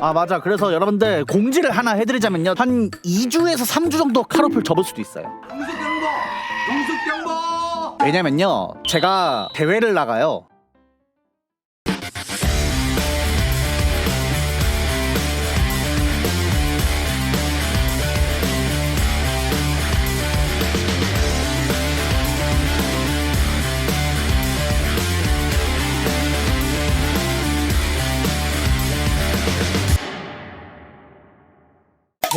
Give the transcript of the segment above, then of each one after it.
아 맞아. 그래서 여러분들 공지를 하나 해드리자면요. 한 2주에서 3주 정도 카로플 접을 수도 있어요. 공수병보! 공수병보! 왜냐면요. 제가 대회를 나가요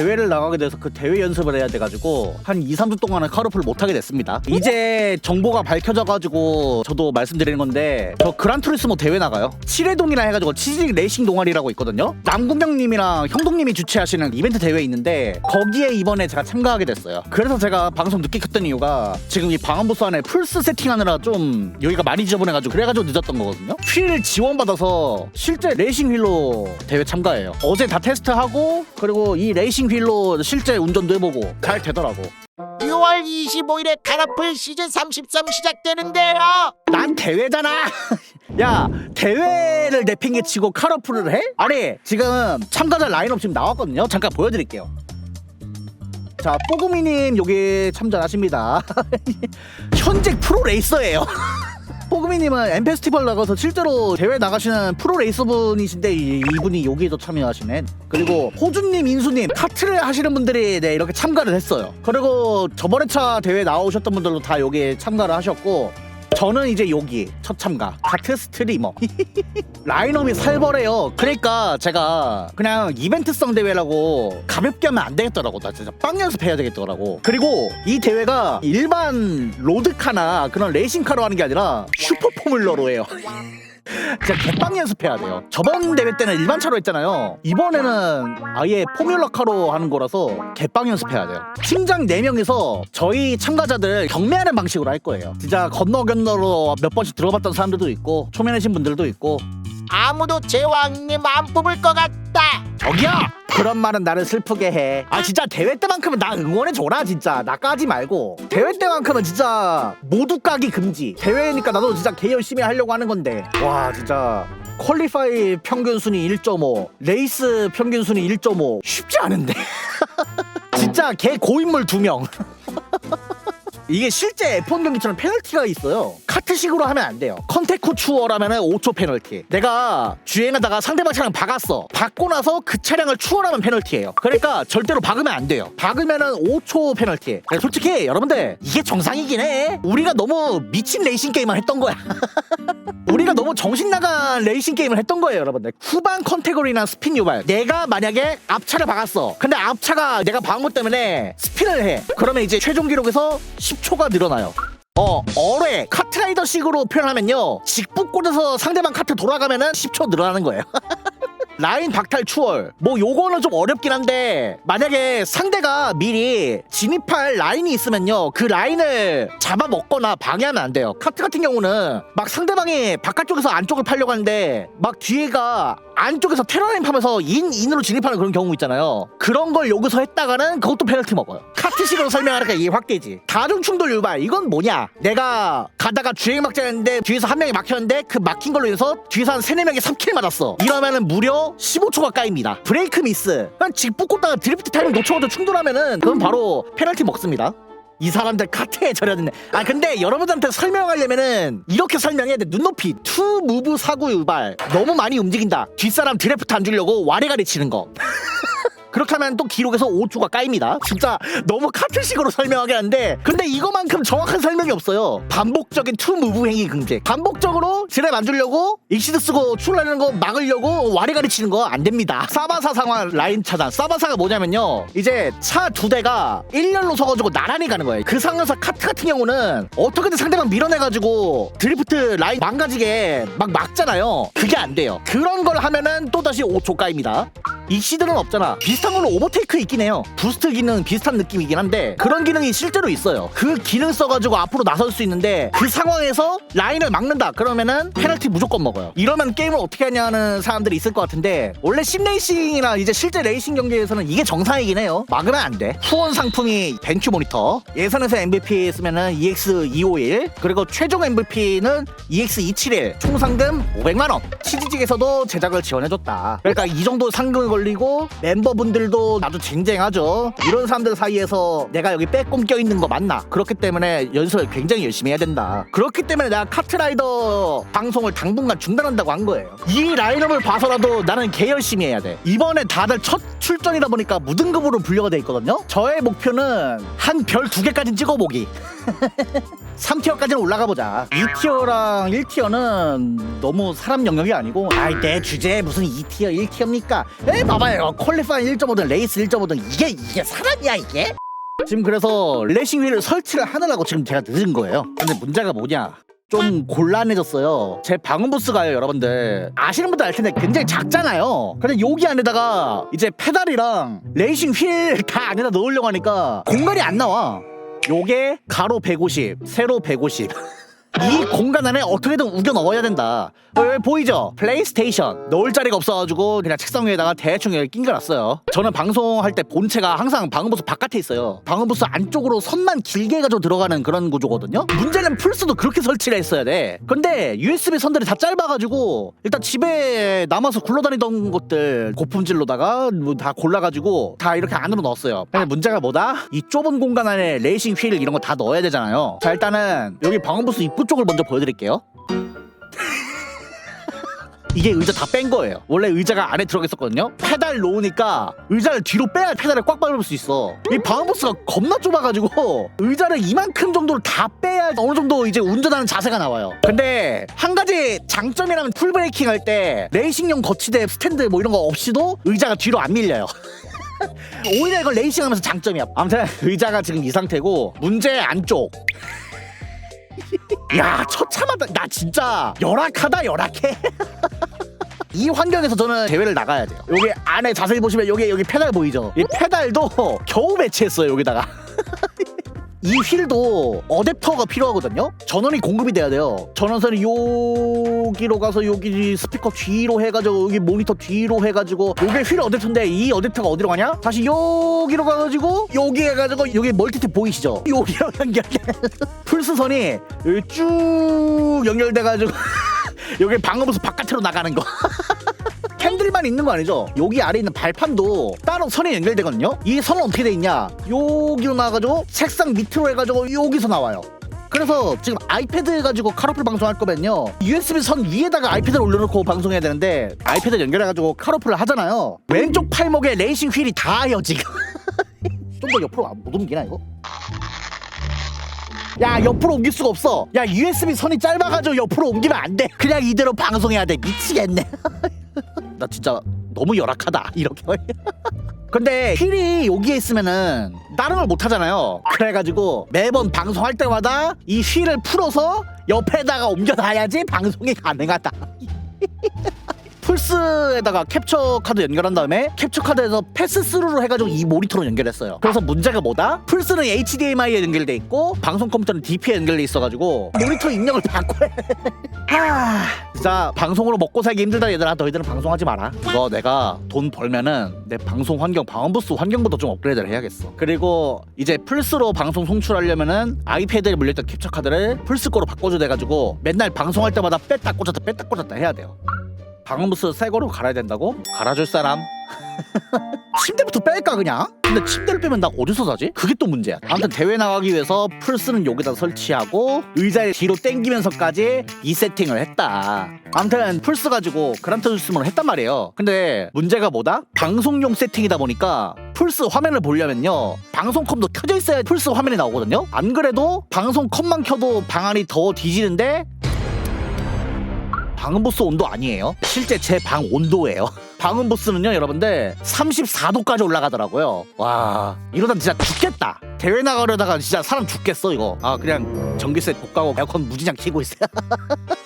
대회를 나가게 돼서 그 대회 연습을 해야 돼가지고 한 2, 3주 동안은 카르풀을 못하게 됐습니다. 이제 정보가 밝혀져가지고 저도 말씀드리는 건데 저 그란투리스모 대회 나가요. 칠해동이라 해가지고 치즈릭 레이싱 동아리라고 있거든요. 남궁명님이랑 형동님이 주최하시는 이벤트 대회 있는데 거기에 이번에 제가 참가하게 됐어요. 그래서 제가 방송 늦게 켰던 이유가 지금 이 방음부스 안에 풀스 세팅하느라 좀 여기가 많이 지저분해가지고 그래가지고 늦었던 거거든요. 휠 지원받아서 실제 레이싱 휠로 대회 참가해요. 어제 다 테스트하고 그리고 이 레이싱 휠로 실제 운전도 해보고 잘 되더라고. 6월 25일에 카라풀 시즌 33 시작되는데요. 난 대회잖아. 야 대회를 내팽개치고 카러풀을 해? 아니 지금 참가자 라인업 지금 나왔거든요. 잠깐 보여드릴게요. 자 뽀구미님 여기 참전하십니다. 현직 프로 레이서예요. 뽀구미님은 M 페스티벌 나가서 실제로 대회 나가시는 프로 레이서분이신데 이- 이분이 여기에도 참여하시네. 그리고 호준님, 인수님 카트를 하시는 분들이 네, 이렇게 참가를 했어요. 그리고 저번에 차 대회 나오셨던 분들도 다 여기에 참가를 하셨고 저는 이제 여기 첫 참가. 카트 스트리머. 라인업이 살벌해요. 그러니까 제가 그냥 이벤트성 대회라고 가볍게 하면 안 되겠더라고. 나 진짜 빵 연습해야 되겠더라고. 그리고 이 대회가 일반 로드카나 그런 레이싱카로 하는 게 아니라 슈퍼포뮬러로 해요 진짜 개빵 연습해야 돼요. 저번 대회 때는 일반 차로 했잖아요. 이번에는 아예 포뮬러 카로 하는 거라서 개빵 연습해야 돼요. 팀장 4명이서 저희 참가자들 경매하는 방식으로 할 거예요. 진짜 건너 건너로 몇 번씩 들어봤던 사람들도 있고 초면하신 분들도 있고 아무도 제왕님 안 뽑을 것 같다. 저기요! 그런 말은 나를 슬프게 해. 아 진짜 대회 때만큼은 나 응원해 줘라 진짜. 나 까지 말고. 대회 때만큼은 진짜 모두 까기 금지. 대회니까 나도 진짜 개 열심히 하려고 하는 건데. 와 진짜 퀄리파이 평균 순위 1.5, 레이스 평균 순위 1.5 쉽지 않은데. 진짜 개 고인물 두 명. 이게 실제 F1 경기처럼 페널티가 있어요. 카트식으로 하면 안 돼요. 컨테쿠 추월하면 5초 페널티. 내가 주행하다가 상대방 차량 박았어. 박고 나서 그 차량을 추월하면 페널티예요. 그러니까 절대로 박으면 안 돼요. 박으면은 5초 페널티. 네, 솔직히 여러분들 이게 정상이긴 해. 우리가 너무 미친 레이싱 게임을 했던 거야. 우리가 너무 정신 나간 레이싱 게임을 했던 거예요, 여러분들. 후반 컨테고리나 스핀 유발. 내가 만약에 앞차를 박았어. 근데 앞차가 내가 박은 것 때문에 스핀을 해. 그러면 이제 최종 기록에서 10초가 늘어나요. 어, 어뢰 카트라이더식으로 표현하면요. 꽂아서 상대방 카트 돌아가면은 10초 늘어나는 거예요. 라인 박탈 추월 뭐 요거는 좀 어렵긴 한데 만약에 상대가 미리 진입할 라인이 있으면요 그 라인을 잡아먹거나 방해하면 안 돼요 카트 같은 경우는 막 상대방이 바깥쪽에서 안쪽을 팔려고 하는데 막 뒤에가 안쪽에서 테러라인 파면서 인 인으로 진입하는 그런 경우 있잖아요. 그런 걸 여기서 했다가는 그것도 페널티 먹어요. 카트식으로 설명하니까 이게 확 깨지. 다중 충돌 유발 이건 뭐냐? 내가 가다가 주행 막자 했는데 뒤에서 한 명이 막혔는데 그 막힌 걸로 인해서 뒤에서 한 세네 명이 3킬 맞았어. 이러면은 무려 15초가 까입니다. 브레이크 미스. 그냥 직부 꽂다가 드리프트 타이밍 놓쳐가지고 충돌하면은 그건 바로 페널티 먹습니다 이 사람들 카트에 절여드네. 아 근데 여러분들한테 설명하려면은 이렇게 설명해야 돼. 눈높이 투 무브 사구 유발 너무 많이 움직인다. 뒷사람 드래프트 안 주려고 와리가리 치는 거. 그렇게 하면 또 기록에서 5초가 까입니다. 진짜 너무 카트식으로 설명하긴 한데 근데 이거만큼 정확한 설명이 없어요. 반복적인 투 무브 행위 금지. 반복적으로 안 주려고 익시드 쓰고 출라는 거 막으려고 와리가리 치는 거 안 됩니다. 사바사 상황 라인 차단. 사바사가 뭐냐면요. 이제 차 두 대가 일렬로 서가지고 나란히 가는 거예요. 그 상황에서 카트 같은 경우는 어떻게든 상대방 밀어내가지고 드리프트 라인 망가지게 막 막잖아요. 그게 안 돼요. 그런 걸 하면은 또다시 5초 까입니다. 익시드는 없잖아. 한 걸로 오버테이크 있긴 해요. 부스트 기능 비슷한 느낌이긴 한데 그런 기능이 실제로 있어요. 그 기능 써가지고 앞으로 나설 수 있는데 그 상황에서 라인을 막는다. 그러면은 페널티 무조건 먹어요. 이러면 게임을 어떻게 하냐는 사람들이 있을 것 같은데 원래 심레이싱이나 이제 실제 레이싱 경기에서는 이게 정상이긴 해요. 막으면 안 돼. 후원 상품이 벤큐 모니터. 예선에서 MVP 쓰면은 EX251 그리고 최종 MVP는 EX271 총 상금 500만 원. 치즈직에서도 제작을 지원해줬다. 그러니까 이 정도 상금을 걸리고 멤버분 들도 아주 쟁쟁하죠. 이런 사람들 사이에서 내가 여기 빼꼼 껴 있는 거 맞나? 그렇기 때문에 연습을 굉장히 열심히 해야 된다. 그렇기 때문에 내가 카트라이더 방송을 당분간 중단한다고 한 거예요. 이 라인업을 봐서라도 나는 개 열심히 해야 돼. 이번에 다들 첫 출전이다 보니까 무등급으로 분류가 돼 있거든요. 저의 목표는 한 별 두 개까지 찍어보기. 3티어까지는 올라가 보자. 2티어랑 1티어는 너무 사람 영역이 아니고, 아이, 내 주제에 무슨 2티어, 1티어입니까? 에, 봐봐요. 퀄리파이 1.5든 레이스 1.5든 이게, 이게 사람이야, 이게? 지금 그래서 레이싱 휠을 설치를 하느라고 지금 제가 늦은 거예요. 근데 문제가 뭐냐? 좀 곤란해졌어요. 제 방음 부스가요, 여러분들. 아시는 분들 알 텐데 굉장히 작잖아요. 근데 여기 안에다가 이제 페달이랑 레이싱 휠 다 안에다 넣으려고 하니까 공간이 안 나와. 요게 가로 150, 세로 150. 이 공간 안에 어떻게든 우겨 넣어야 된다. 어, 여기 보이죠? 플레이스테이션. 넣을 자리가 없어가지고 그냥 책상 위에다가 대충 이렇게 낑겨놨어요. 저는 방송할 때 본체가 항상 방음부스 바깥에 있어요. 방음부스 안쪽으로 선만 길게 해가지고 들어가는 그런 구조거든요. 문제는 플스도 그렇게 설치를 했어야 돼. 근데 USB 선들이 다 짧아가지고 일단 집에 남아서 굴러다니던 것들 고품질로다가 뭐 다 골라가지고 다 이렇게 안으로 넣었어요. 근데 문제가 뭐다? 이 좁은 공간 안에 레이싱 휠 이런 거 다 넣어야 되잖아요. 자 일단은 여기 방음부스 입구 쪽을 먼저 보여드릴게요. 이게 의자 다 뺀 거예요. 원래 의자가 안에 들어가 있었거든요. 페달 놓으니까 의자를 뒤로 빼야 페달을 꽉 밟을 수 있어. 이 방음부스가 겁나 좁아가지고 의자를 이만큼 정도를 다 빼야 어느 정도 이제 운전하는 자세가 나와요. 근데 한 가지 장점이라면 풀브레이킹 할 때 레이싱용 거치대 스탠드 뭐 이런 거 없이도 의자가 뒤로 안 밀려요. 오히려 이건 레이싱하면서 장점이야. 아무튼 의자가 지금 이 상태고 문제 안쪽. 야 처참하다. 나 진짜 열악하다 열악해. 이 환경에서 저는 대회를 나가야 돼요. 여기 안에 자세히 보시면 여기 여기 페달 보이죠? 이 페달도 겨우 배치했어요 여기다가. 이 휠도 어댑터가 필요하거든요. 전원이 공급이 돼야 돼요. 전원선이 여기로 가서 여기 스피커 뒤로 해가지고 여기 모니터 뒤로 해가지고 요게 휠 어댑터인데 이 어댑터가 어디로 가냐? 다시 여기로 가가지고 여기 해가지고 여기 멀티탭 보이시죠? 여기로 연결돼. 플스선이 쭉 연결돼가지고 여기 방음부스 바깥으로 나가는 거. 핸들만 있는 거 아니죠? 여기 아래 있는 발판도 따로 선이 연결되거든요. 이 선은 어떻게 돼 있냐? 여기로 나와가지고 책상 밑으로 해가지고 여기서 나와요. 그래서 지금 아이패드 가지고 카로플 방송할 거면요 USB 선 위에다가 아이패드를 올려놓고 방송해야 되는데 아이패드 연결해가지고 카로플을 하잖아요 왼쪽 팔목에 레이싱 휠이 닿아요 지금 좀 더 옆으로 안- 못 옮기나 이거? 야 옆으로 옮길 수가 없어. 야 USB 선이 짧아가지고 옆으로 옮기면 안 돼. 그냥 이대로 방송해야 돼. 미치겠네. 나 진짜 너무 열악하다. 이렇게. 근데 휠이 여기에 있으면은 다른 걸 못 하잖아요. 그래가지고 매번 방송할 때마다 이 휠을 풀어서 옆에다가 옮겨놔야지 방송이 가능하다 플스에다가 캡처 카드 연결한 다음에 캡처 카드에서 패스 스루로 해가지고 이 모니터로 연결했어요. 그래서 문제가 뭐다? 플스는 HDMI에 연결돼 있고 방송 컴퓨터는 DP에 연결돼 있어가지고 모니터 입력을 바꿔야 해. 하... 진짜 방송으로 먹고 살기 힘들다 얘들아 너희들은 방송하지 마라. 이거 내가 돈 벌면은 내 방송 환경 방음부스 환경부터 좀 업그레이드를 해야겠어. 그리고 이제 플스로 방송 송출하려면은 아이패드에 물려있던 캡처 카드를 플스 거로 바꿔줘 돼가지고 맨날 방송할 때마다 뺐다 꽂았다 뺐다 꽂았다 해야 돼요. 방음부스 새 거로 갈아야 된다고? 갈아줄 사람? 침대부터 뺄까 그냥? 근데 침대를 빼면 나 어디서 자지? 그게 또 문제야 아무튼 대회 나가기 위해서 플스는 여기다 설치하고 의자를 뒤로 당기면서까지 이 세팅을 했다 아무튼 플스 가지고 그란트리스모를 했단 말이에요 근데 문제가 뭐다? 방송용 세팅이다 보니까 플스 화면을 보려면요 방송컴도 켜져 있어야 플스 화면이 나오거든요 안 그래도 방송컴만 켜도 방안이 더 뒤지는데 방음부스 온도 아니에요. 실제 제 방 온도예요. 방음부스는요, 여러분들 34도까지 올라가더라고요. 와, 이러다 진짜 죽겠다. 대회 나가려다가 진짜 사람 죽겠어 이거. 아 그냥 전기세 못 가고 에어컨 무진장 키고 있어요.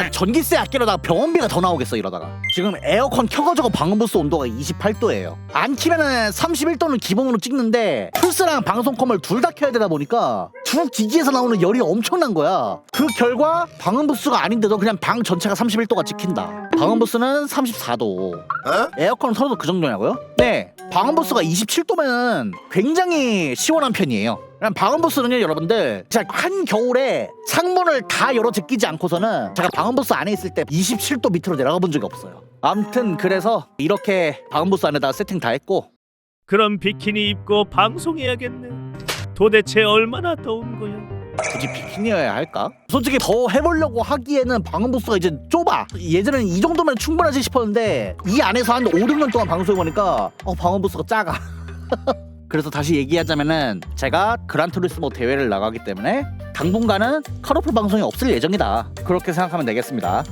진짜 전기세 아끼려다가 병원비가 더 나오겠어 이러다가. 지금 에어컨 켜가지고 방음부스 온도가 28도예요. 안 키면은 31도는 기본으로 찍는데 플스랑 방송컴을 둘 다 켜야 되다 보니까 두 기기에서 나오는 열이 엄청난 거야. 그 결과 방음부스가 아닌데도 그냥 방 전체가 31도가 찍힌다. 방음부스는 34도. 에어컨 서로도 그 정도냐고요? 네. 방음부스가 27도면 굉장히 시원한 편이에요 그냥 방음부스는요 여러분들 진짜 한 겨울에 창문을 다 열어 제끼지 않고서는 제가 방음부스 안에 있을 때 27도 밑으로 내려가 본 적이 없어요 암튼 그래서 이렇게 방음부스 안에다 세팅 다 했고 그럼 비키니 입고 방송해야겠네. 도대체 얼마나 더운 거야? 굳이 비키니여야 할까? 솔직히 더 해보려고 하기에는 방음부스가 이제 좁아 예전에는 이 정도면 충분하지 싶었는데 이 안에서 한 5, 6년 동안 방송해보니까 어 방음부스가 작아 그래서 다시 얘기하자면은 제가 그란투리스모 대회를 나가기 때문에 당분간은 컷오프 방송이 없을 예정이다. 그렇게 생각하면 되겠습니다